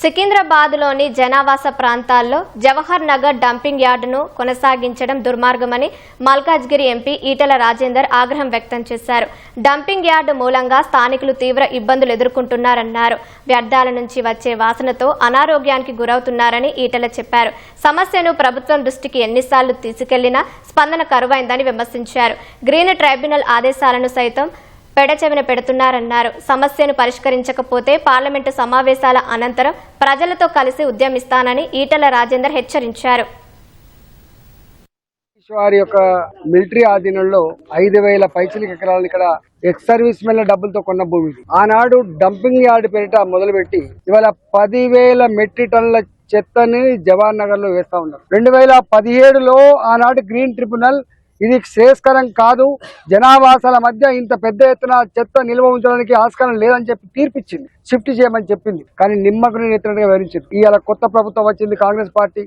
సికింద్రాబాద్లోని జనావాస ప్రాంతాల్లో జవహర్ నగర్ డంపింగ్ యార్డును కొనసాగించడం దుర్మార్గమని మల్కాజ్గిరి ఎంపీ ఈటల రాజేందర్ ఆగ్రహం వ్యక్తం చేశారు. డంపింగ్ యార్డు మూలంగా స్థానికులు తీవ్ర ఇబ్బందులు ఎదుర్కొంటున్నారన్నారు. వ్యర్థాల నుంచి వచ్చే వాసనతో అనారోగ్యానికి గురవుతున్నారని ఈటల చెప్పారు. సమస్యను ప్రభుత్వం దృష్టికి ఎన్నిసార్లు తీసుకెళ్ళినా స్పందన కరువైందని విమర్శించారు. గ్రీన్ ట్రైబ్యునల్ ఆదేశాలను సైతం పెడచెవిన పెడుతున్నారన్నారు. సమస్యను పరిష్కరించకపోతే పార్లమెంటు సమావేశాల అనంతరం ప్రజలతో కలిసి ఉద్యమిస్తానని ఈటల రాజేందర్ హెచ్చరించారు. వారి యొక్క మిలిటరీ ఆధీనంలో ఐదు వేల పైచలికి ఎకరాలను ఇక్కడ ఎక్స్ సర్వీస్ మెన్ల డబ్బులతో కొన్న భూమి ఆనాడు డంపింగ్ యార్డ్ పేరిట మొదలుపెట్టి ఇవాళ పదివేల మెట్రిక్ టన్నుల చెత్తని జవహర్ నగర్లో వేస్తా ఉన్నారు. రెండు వేల పదిహేడులో ఆనాడు గ్రీన్ ట్రిబ్యునల్ ఇది శ్రేయస్కరం కాదు. జనావాసాల మధ్య ఇంత పెద్ద ఎత్తున చెత్త నిల్వ ఉంచడానికి ఆస్కారం లేదని చెప్పి తీర్పిచ్చింది. షిఫ్ట్ చేయమని చెప్పింది. కానీ నిమ్మకు నేను ఎత్తినట్టుగా వివరించింది. ఇవాళ కొత్త ప్రభుత్వం వచ్చింది కాంగ్రెస్ పార్టీ.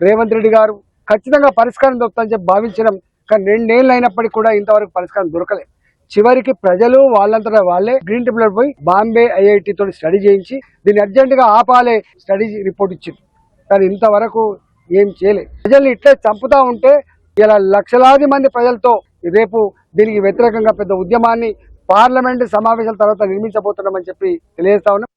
రేవంత్ రెడ్డి గారు ఖచ్చితంగా పరిష్కారం దొరుకుతుందని చెప్పి భావించడం. కానీ రెండేళ్ళు అయినప్పటికీ కూడా ఇంతవరకు పరిష్కారం దొరకలేదు. చివరికి ప్రజలు వాళ్ళంతటా వాళ్ళే గ్రీన్ ట్రిబ్యునల్ పోయి బాంబే ఐఐటి తోటి స్టడీ చేయించి దీన్ని అర్జెంట్గా ఆపాలే స్టడీ రిపోర్ట్ ఇచ్చింది. కానీ ఇంతవరకు ఏం చేయలేదు. ప్రజల్ని ఇట్లే చంపుతా ఉంటే ఇలా లక్షలాది మంది ప్రజలతో రేపు దీనికి వ్యతిరేకంగా పెద్ద ఉద్యమాన్ని పార్లమెంట్ సమావేశాల తర్వాత నిర్మించబోతున్నామని చెప్పి తెలియజేస్తా ఉన్నాం.